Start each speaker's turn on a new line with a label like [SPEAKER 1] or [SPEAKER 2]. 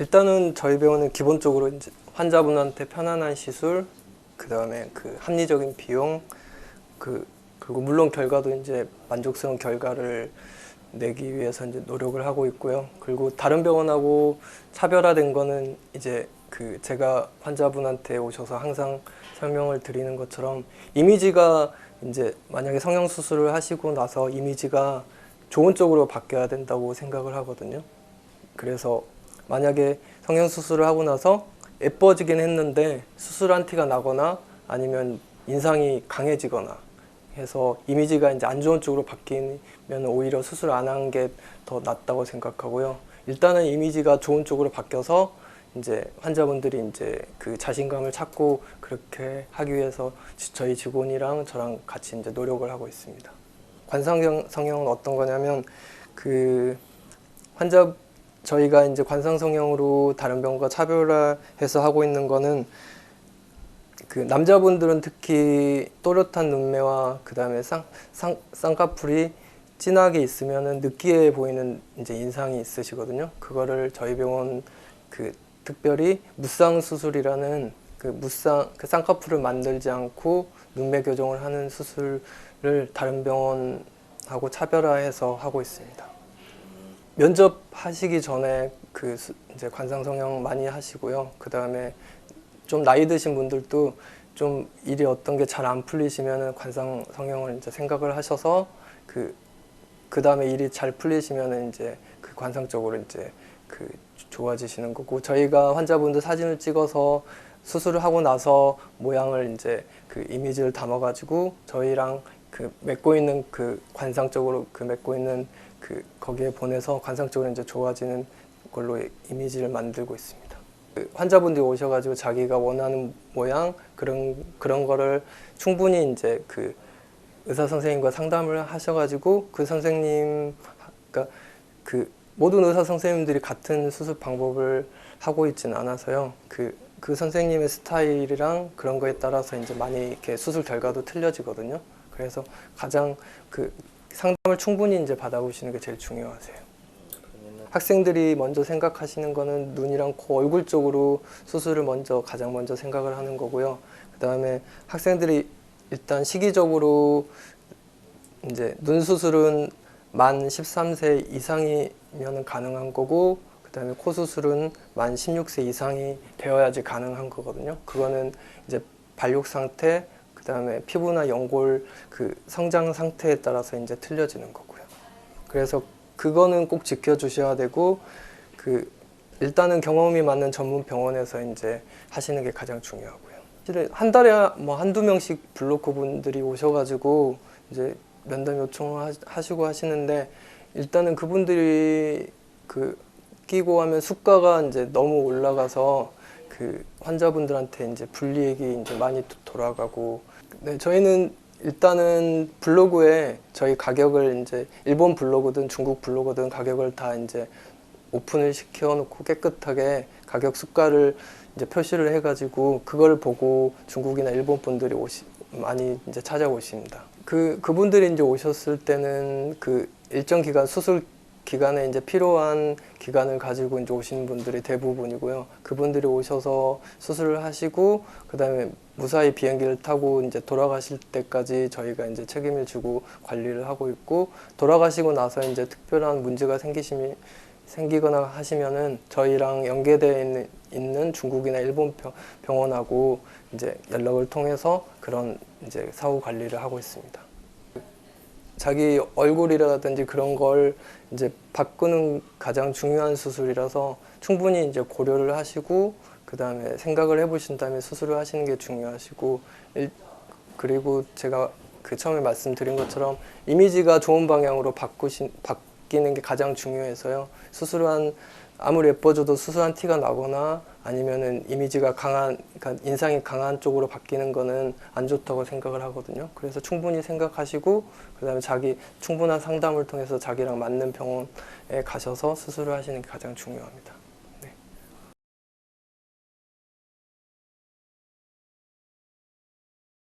[SPEAKER 1] 일단은 저희 병원은 기본적으로 이제 환자분한테 편안한 시술, 그 다음에 그 합리적인 비용, 그 그리고 물론 결과도 이제 만족스러운 결과를 내기 위해서 이제 노력을 하고 있고요. 그리고 다른 병원하고 차별화된 거는 이제 그 제가 환자분한테 오셔서 항상 설명을 드리는 것처럼 이미지가 이제 만약에 성형 수술을 하시고 나서 이미지가 좋은 쪽으로 바뀌어야 된다고 생각을 하거든요. 그래서 만약에 성형 수술을 하고 나서 예뻐지긴 했는데 수술한 티가 나거나 아니면 인상이 강해지거나 해서 이미지가 이제 안 좋은 쪽으로 바뀌면 오히려 수술 안 한 게 더 낫다고 생각하고요. 일단은 이미지가 좋은 쪽으로 바뀌어서 이제 환자분들이 이제 그 자신감을 찾고 그렇게 하기 위해서 지- 저희 직원이랑 저랑 같이 이제 노력을 하고 있습니다. 관상 성형은 어떤 거냐면 그 환자 저희가 이제 관상 성형으로 다른 병과 차별화해서 하고 있는 거는 그 남자분들은 특히 또렷한 눈매와 그다음에 쌍, 쌍, 쌍꺼풀이 진하게 있으면은 느끼해 보이는 이제 인상이 있으시거든요. 그거를 저희 병원 그 특별히 무쌍 수술이라는 그 무쌍 그 쌍꺼풀을 만들지 않고 눈매 교정을 하는 수술을 다른 병원하고 차별화해서 하고 있습니다. 면접 하시기 전에 그 수- 이제 관상 성형 많이 하시고요. 그 다음에 좀 나이 드신 분들도 좀 일이 어떤 게 잘 안 풀리시면은 관상 성형을 이제 생각을 하셔서 그, 그 다음에 일이 잘 풀리시면은 이제 그 관상적으로 이제 그 좋아지시는 거고 저희가 환자분들 사진을 찍어서 수술을 하고 나서 모양을 이제 그 이미지를 담아가지고 저희랑 그 맺고 있는 그 관상 적으로 그 맺고 있는 그 거기에 보내서 관상적으로 이제 좋아지는 걸로 이미지를 만들고 있습니다. 그 환자분들이 오셔가지고 자기가 원하는 모양 그런 그런 거를 충분히 이제 그 의사 선생님과 상담을 하셔가지고 그 선생님 그러니까 그 모든 의사 선생님들이 같은 수술 방법을 하고 있지는 않아서요. 그, 그 선생님의 스타일이랑 그런 거에 따라서 이제 많이 이렇게 수술 결과도 틀려지거든요. 그래서 가장 그 상담을 충분히 이제 받아보시는 게 제일 중요하세요. 학생들이 먼저 생각하시는 거는 눈이랑 코, 얼굴 쪽으로 수술을 먼저 가장 먼저 생각을 하는 거고요. 그 다음에 학생들이 일단 시기적으로 이제 눈 수술은 만 13세 이상이면 가능한 거고 그다음에 코 수술은 만 16세 이상이 되어야지 가능한 거거든요. 그거는 이제 발육 상태 그 다음에 피부나 연골 그 성장 상태에 따라서 이제 틀려지는 거고요. 그래서 그거는 꼭 지켜주셔야 되고 그 일단은 경험이 많은 전문 병원에서 이제 하시는 게 가장 중요하고요. 사실 한 달에 뭐 한두 명씩 블로커 분들이 오셔가지고 이제 면담 요청을 하시고 하시는데 일단은 그분들이 그 끼고 하면 수가가 이제 너무 올라가서 그 환자분들한테 이제 불리익이 이제 많이 도- 돌아가고 네 저희는 일단은 블로그에 저희 가격을 이제 일본 블로그든 중국 블로그든 가격을 다 이제 오픈을 시켜놓고 깨끗하게 가격 수가를 이제 표시를 해가지고 그걸 보고 중국이나 일본 분들이 오시 많이 이제 찾아오십니다. 그 그분들이 이제 오셨을 때는 그 일정 기간 수술 기간에 이제 필요한 기간을 가지고 이제 오시는 분들이 대부분이고요. 그분들이 오셔서 수술을 하시고 그다음에 무사히 비행기를 타고 이제 돌아가실 때까지 저희가 이제 책임을 지고 관리를 하고 있고 돌아가시고 나서 이제 특별한 문제가 생기시면 생기거나 하시면은 저희랑 연계되어 있는, 있는 중국이나 일본 병- 병원하고 이제 연락을 통해서 그런 이제 사후 관리를 하고 있습니다. 자기 얼굴이라든지 그런 걸 이제 바꾸는 가장 중요한 수술이라서 충분히 이제 고려를 하시고 그 다음에 생각을 해보신 다음에 수술을 하시는 게 중요하시고 일, 그리고 제가 그 처음에 말씀드린 것처럼 이미지가 좋은 방향으로 바꾸신 바뀌는 게 가장 중요해서요. 수술한 아무리 예뻐져도 수술한 티가 나거나 아니면은 이미지가 강한 그러니까 인상이 강한 쪽으로 바뀌는 거는 안 좋다고 생각을 하거든요. 그래서 충분히 생각하시고 그다음에 자기 충분한 상담을 통해서 자기랑 맞는 병원에 가셔서 수술을 하시는 게 가장 중요합니다.